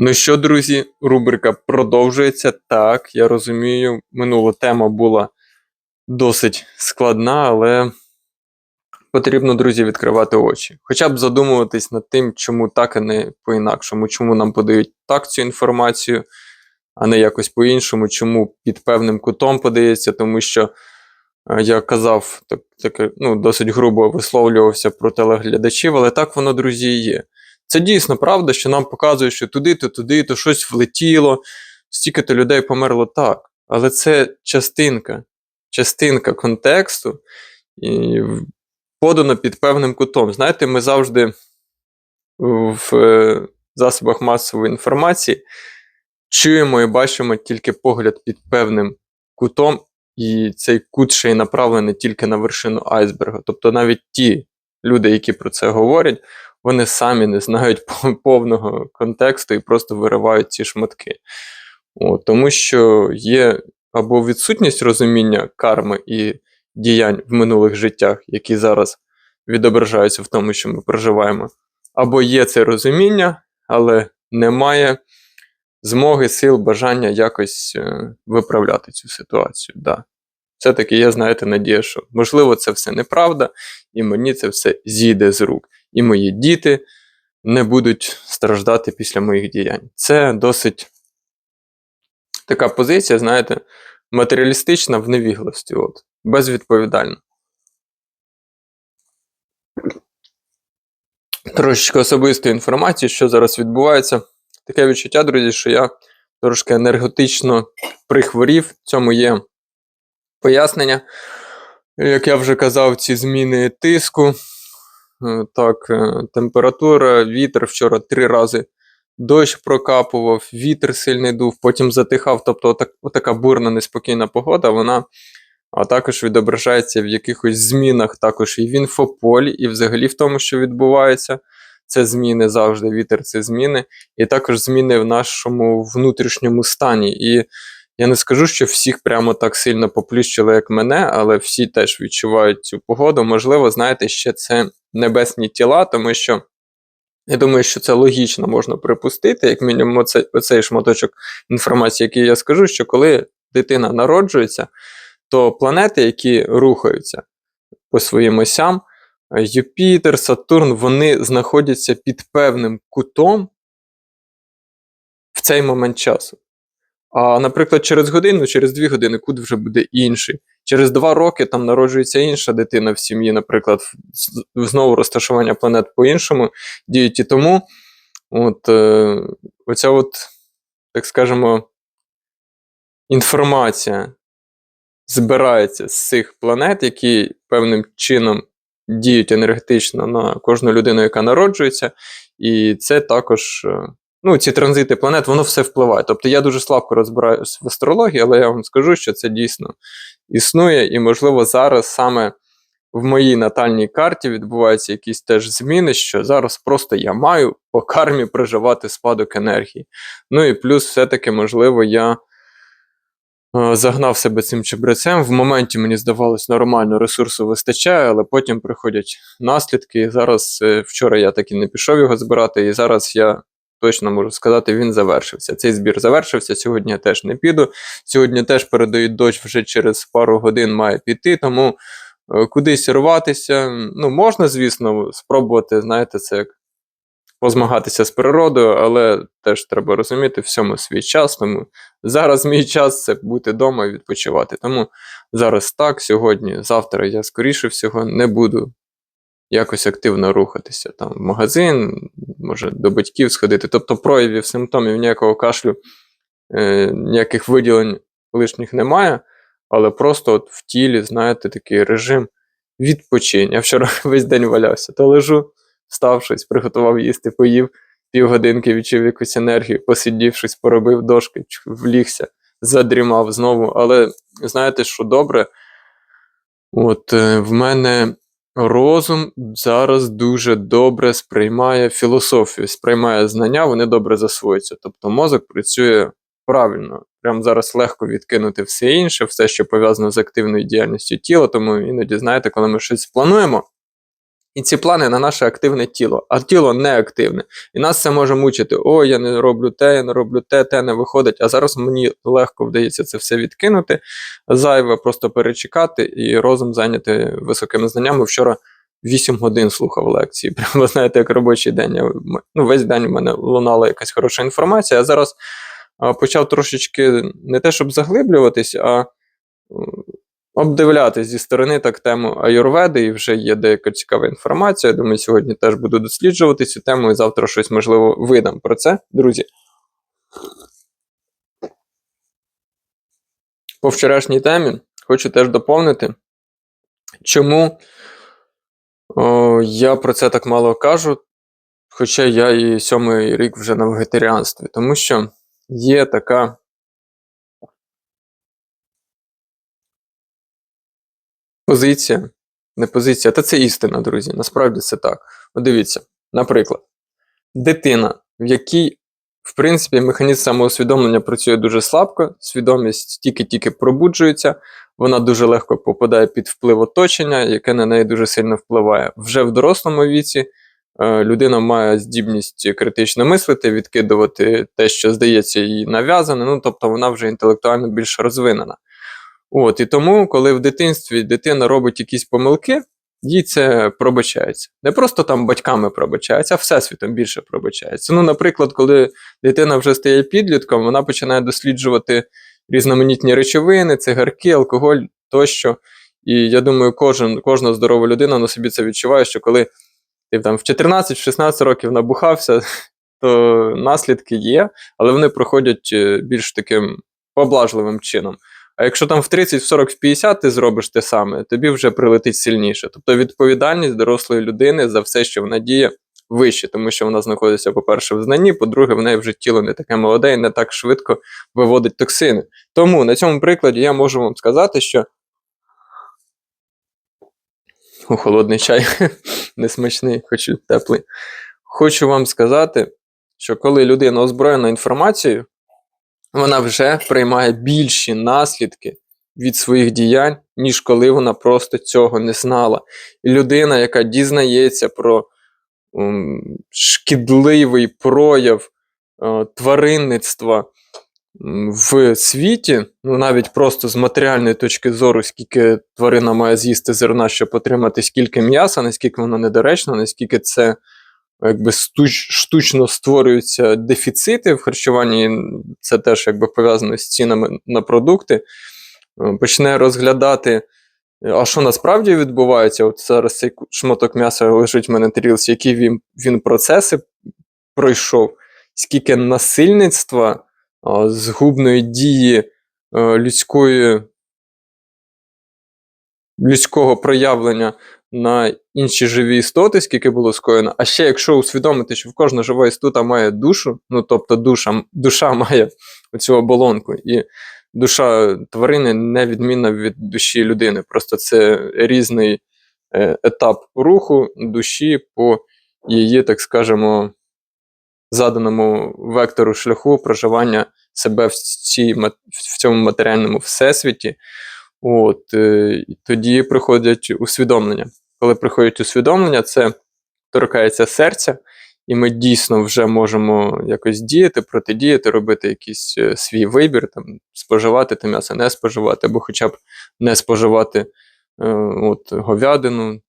Ну що, друзі, рубрика продовжується. Так, я розумію, минула тема була досить складна, але потрібно, друзі, відкривати очі. Хоча б задумуватись над тим, чому так, а не по-інакшому, чому нам подають так цю інформацію, а не якось по-іншому, чому під певним кутом подається, тому що е, я казав, так, таке, ну, досить грубо висловлювався про телеглядачів, але так воно, друзі, є. Це дійсно правда, що нам показують, що туди-то, туди-то щось влетіло, стільки-то людей померло так. Але це частинка, частинка контексту і подано під певним кутом. Знаєте, ми завжди в е, засобах масової інформації чуємо і бачимо тільки погляд під певним кутом, і цей кут ще й направлений тільки на вершину айсберга. Тобто навіть ті люди, які про це говорять, вони самі не знають повного контексту і просто виривають ці шматки. От, тому що є або відсутність розуміння карми і діянь в минулих життях, які зараз відображаються в тому, що ми проживаємо, або є це розуміння, але немає змоги, сил, бажання якось е, виправляти цю ситуацію. Да. Все-таки я, знаєте, надія, що можливо це все неправда, і мені це все зійде з рук. І мої діти не будуть страждати після моїх діянь. Це досить така позиція, знаєте, матеріалістична в невігласті, от, безвідповідальна. Трошечки особистої інформації, що зараз відбувається. Таке відчуття, друзі, що я трошки енергетично прихворів. Цьому є пояснення. Як я вже казав, ці зміни тиску, е, так, е, температура, вітер вчора три рази дощ прокапував, вітер сильний дув, потім затихав. Тобто, отак, отака бурна, неспокійна погода, вона а також відображається в якихось змінах, також і в інфополі, і взагалі в тому, що відбувається. Це зміни завжди, вітер це зміни, і також зміни в нашому внутрішньому стані. І я не скажу, що всіх прямо так сильно поплющило, як мене, але всі теж відчувають цю погоду. Можливо, знаєте, ще це небесні тіла, тому що я думаю, що це логічно можна припустити, як мінімум, оцей, оцей шматочок інформації, який я скажу, що коли дитина народжується, то планети, які рухаються по своїм осям, Юпітер, Сатурн, вони знаходяться під певним кутом в цей момент часу. А, наприклад, через годину, через дві години кут вже буде інший. Через два роки там народжується інша дитина в сім'ї, наприклад, знову розташування планет по-іншому діють. І тому от, е, оця, от, так скажемо, інформація збирається з цих планет, які певним чином діють енергетично на кожну людину, яка народжується. І це також, е, ну, ці транзити планет, воно все впливає. Тобто я дуже слабко розбираюсь в астрології, але я вам скажу, що це дійсно існує, і, можливо, зараз саме в моїй натальній карті відбуваються якісь теж зміни, що зараз просто я маю по кармі проживати спадок енергії. Ну і плюс, все-таки, можливо, я е, загнав себе цим чебрецем. В моменті мені здавалось, нормально ресурсу вистачає, але потім приходять наслідки. І зараз е, вчора я так і не пішов його збирати, і зараз я точно можу сказати, він завершився. Цей збір завершився. Сьогодні я теж не піду. Сьогодні теж передають дощ вже через пару годин має піти, тому е, кудись рватися. Ну, можна, звісно, спробувати, знаєте, це як позмагатися з природою, але теж треба розуміти всьому свій час. Тому зараз мій час це бути вдома і відпочивати. Тому зараз так, сьогодні, завтра я скоріше всього не буду якось активно рухатися. Там в магазин, може до батьків сходити. Тобто проявів симптомів ніякого кашлю, е, ніяких виділень лишніх немає, але просто от в тілі, знаєте, такий режим відпочинь. Я вчора весь день валявся, то лежу, встав щось, приготував їсти, поїв, півгодинки відчув якусь енергію, посидів щось, поробив дошки, влігся, задрімав знову. Але знаєте, що добре? От е, в мене розум зараз дуже добре сприймає філософію, сприймає знання, вони добре засвоюються. Тобто мозок працює правильно. Прям зараз легко відкинути все інше, все, що пов'язано з активною діяльністю тіла. Тому іноді, знаєте, коли ми щось плануємо, І ці плани на наше активне тіло, а тіло не активне. І нас це може мучити. О, я не роблю те, я не роблю те, те не виходить. А зараз мені легко вдається це все відкинути, зайве просто перечекати і розум зайняти високими знаннями. Вчора 8 годин слухав лекції. Прямо знаєте, як робочий день. Я, ну, Весь день у мене лунала якась хороша інформація. А зараз а, почав трошечки не те, щоб заглиблюватись, а обдивлятись зі сторони так тему аюрведи, і вже є деяка цікава інформація. Я думаю, сьогодні теж буду досліджувати цю тему і завтра щось можливо видам про це, друзі. По вчорашній темі хочу теж доповнити, чому о, я про це так мало кажу, хоча я і сьомий рік вже на вегетаріанстві, тому що є така позиція, не позиція, та це істина, друзі. Насправді це так. От дивіться, наприклад, дитина, в якій, в принципі, механізм самоусвідомлення працює дуже слабко, свідомість тільки-тільки пробуджується, вона дуже легко попадає під вплив оточення, яке на неї дуже сильно впливає. Вже в дорослому віці. Е, людина має здібність критично мислити, відкидувати те, що здається їй нав'язане, ну тобто вона вже інтелектуально більш розвинена. От, І тому, коли в дитинстві дитина робить якісь помилки, їй це пробачається. Не просто там батьками пробачається, а всесвітом більше пробачається. Ну, наприклад, коли дитина вже стає підлітком, вона починає досліджувати різноманітні речовини, цигарки, алкоголь тощо. І я думаю, кожен, кожна здорова людина на собі це відчуває, що коли ти там в 14-16 років набухався, то наслідки є, але вони проходять е, більш таким поблажливим чином. А якщо там в 30, в 40, в 50 ти зробиш те саме, тобі вже прилетить сильніше. Тобто відповідальність дорослої людини за все, що вона діє, вище, тому що вона знаходиться, по-перше, в знанні, по-друге, в неї вже тіло не таке молоде і не так швидко виводить токсини. Тому на цьому прикладі я можу вам сказати, що. О, холодний чай несмачний, хочу теплий. Хочу вам сказати, що коли людина озброєна інформацією, вона вже приймає більші наслідки від своїх діянь, ніж коли вона просто цього не знала. І людина, яка дізнається про ум, шкідливий прояв е, тваринництва в світі, ну навіть просто з матеріальної точки зору, скільки тварина має з'їсти зерна, щоб отримати скільки м'яса, наскільки воно недоречно, наскільки це якби штучно створюються дефіцити в харчуванні, це теж якби пов'язано з цінами на продукти, е, почне розглядати, а що насправді відбувається? От зараз цей шматок м'яса лежить в мене тарілці, які він, він процеси пройшов, скільки насильництва, згубної дії е, людської. Людського проявлення на інші живі істоти, скільки було скоєно. А ще якщо усвідомити, що в кожна жива істота має душу, ну тобто душа душа має оцю оболонку, і душа тварини не відмінна від душі людини. Просто це різний е, етап руху душі по її, так скажемо, заданому вектору шляху проживання себе в, цій, в цьому матеріальному всесвіті. От, е, Тоді приходять усвідомлення. Коли приходять усвідомлення, це торкається серця, і ми дійсно вже можемо якось діяти, протидіяти, робити якийсь е, свій вибір, там, споживати те м'ясо, не споживати, або хоча б не споживати е, от, говядину.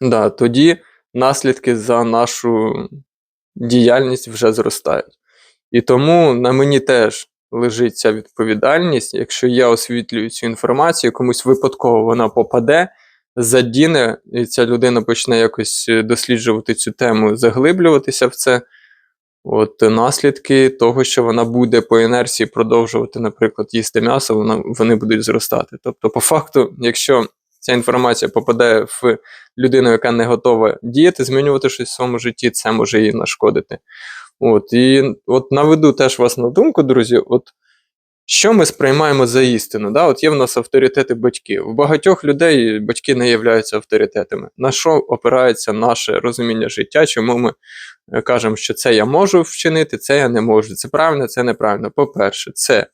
Да, Тоді наслідки за нашу діяльність вже зростають. І тому на мені теж лежить ця відповідальність. Якщо я освітлюю цю інформацію, комусь випадково вона попаде, задіне, і ця людина почне якось е, досліджувати цю тему, заглиблюватися в це. От наслідки того, що вона буде по інерції продовжувати, наприклад, їсти м'ясо, вона, вони будуть зростати. Тобто, по факту, якщо ця інформація попадає в людину, яка не готова діяти, змінювати щось в своєму житті, це може їй нашкодити. От, І от наведу теж вас на думку, друзі, от що ми сприймаємо за істину? Да? От Є в нас авторитети батьків. У багатьох людей батьки не являються авторитетами. На що опирається наше розуміння життя? Чому ми е, кажемо, що це я можу вчинити, це я не можу. Це правильно, це неправильно. По-перше, це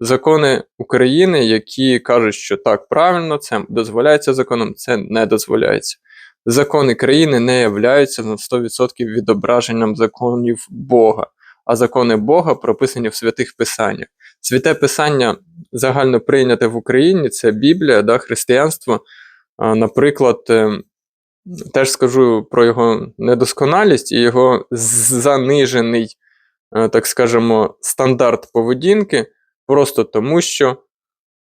закони України, які кажуть, що так правильно, це дозволяється законом, це не дозволяється. Закони країни не являються на 100% відображенням законів Бога, а закони Бога прописані в святих писаннях. Святе писання загально прийняте в Україні це Біблія, да, християнство. Наприклад, е, теж скажу про його недосконалість і його занижений, е, так скажемо, стандарт поведінки, просто тому що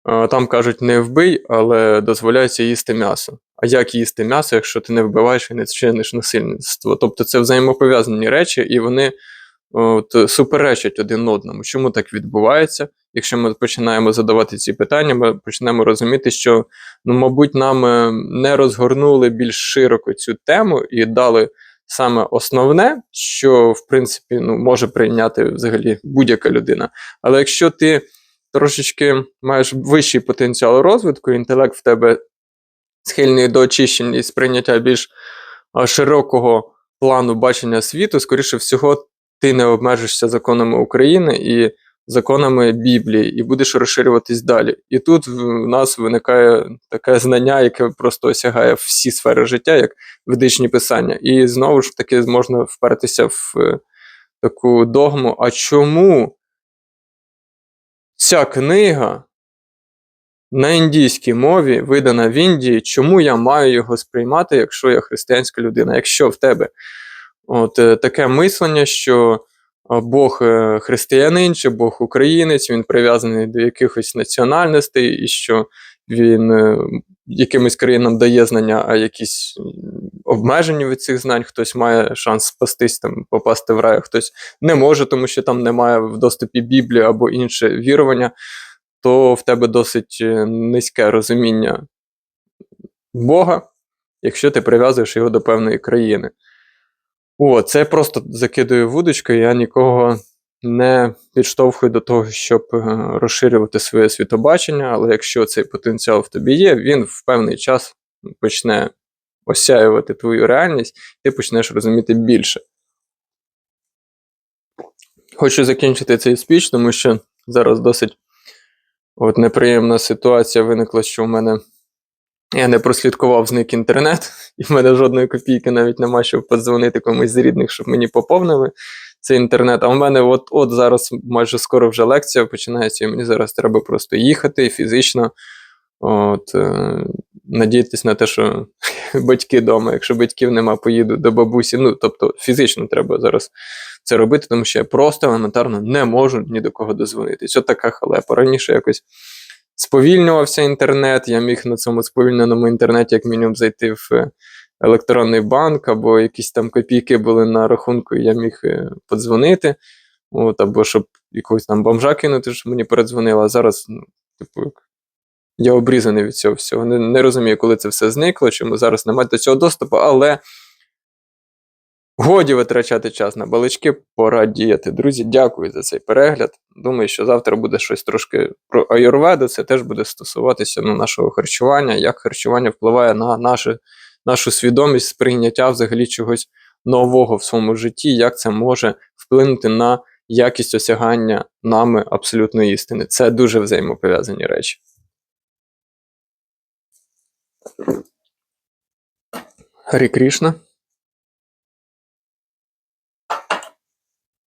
е, там кажуть не вбий, але дозволяється їсти м'ясо. А як їсти м'ясо, якщо ти не вбиваєш і не чиниш насильництво? Тобто це взаємопов'язані речі, і вони от, суперечать один одному. Чому так відбувається? Якщо ми починаємо задавати ці питання, ми почнемо розуміти, що, ну, мабуть, нам е, не розгорнули більш широко цю тему і дали саме основне, що в принципі ну, може прийняти взагалі будь-яка людина. Але якщо ти трошечки маєш вищий потенціал розвитку, інтелект в тебе схильний до очищення і сприйняття більш широкого плану бачення світу, скоріше всього, ти не обмежишся законами України і законами Біблії, і будеш розширюватись далі. І тут в нас виникає таке знання, яке просто осягає всі сфери життя, як ведичні писання. І знову ж таки можна впертися в е, таку догму. А чому ця книга на індійській мові видана в Індії, чому я маю його сприймати, якщо я християнська людина? Якщо в тебе от е, таке мислення, що Бог е, християнин чи Бог українець, він прив'язаний до якихось національностей, і що він е, якимось країнам дає знання, а якісь обмежені від цих знань, хтось має шанс спастись, там, попасти в рай, хтось не може, тому що там немає в доступі Біблії або інше вірування, то в тебе досить е, низьке розуміння Бога, якщо ти прив'язуєш його до певної країни. О, це просто закидую вудочку, я нікого не підштовхую до того, щоб е, розширювати своє світобачення, але якщо цей потенціал в тобі є, він в певний час почне осяювати твою реальність, ти почнеш розуміти більше. Хочу закінчити цей спіч, тому що зараз досить от неприємна ситуація виникла, що в мене я не прослідкував зник інтернет, і в мене жодної копійки навіть нема, щоб подзвонити комусь з рідних, щоб мені поповнили цей інтернет. А в мене от от зараз майже скоро вже лекція починається, і мені зараз треба просто їхати фізично. От, е, надіятись на те, що батьки вдома, якщо батьків нема, поїду до бабусі. Ну, тобто фізично треба зараз це робити, тому що я просто елементарно не можу ні до кого дозвонитись. От така халепа. Раніше якось сповільнювався інтернет, я міг на цьому сповільненому інтернеті, як мінімум, зайти в е, електронний банк, або якісь там копійки були на рахунку, і я міг е, подзвонити. От, або щоб якогось там бомжа кинути, щоб мені передзвонили. А зараз, ну, типу, я обрізаний від цього всього. Не, не розумію, коли це все зникло, чому зараз немає до цього доступу, але годі витрачати час на балички, пора діяти. Друзі, дякую за цей перегляд. Думаю, що завтра буде щось трошки про аюрведу. Це теж буде стосуватися ну, нашого харчування, як харчування впливає на наше, нашу свідомість сприйняття взагалі чогось нового в своєму житті, як це може вплинути на якість осягання нами абсолютної істини. Це дуже взаємопов'язані речі. Харі Крішна.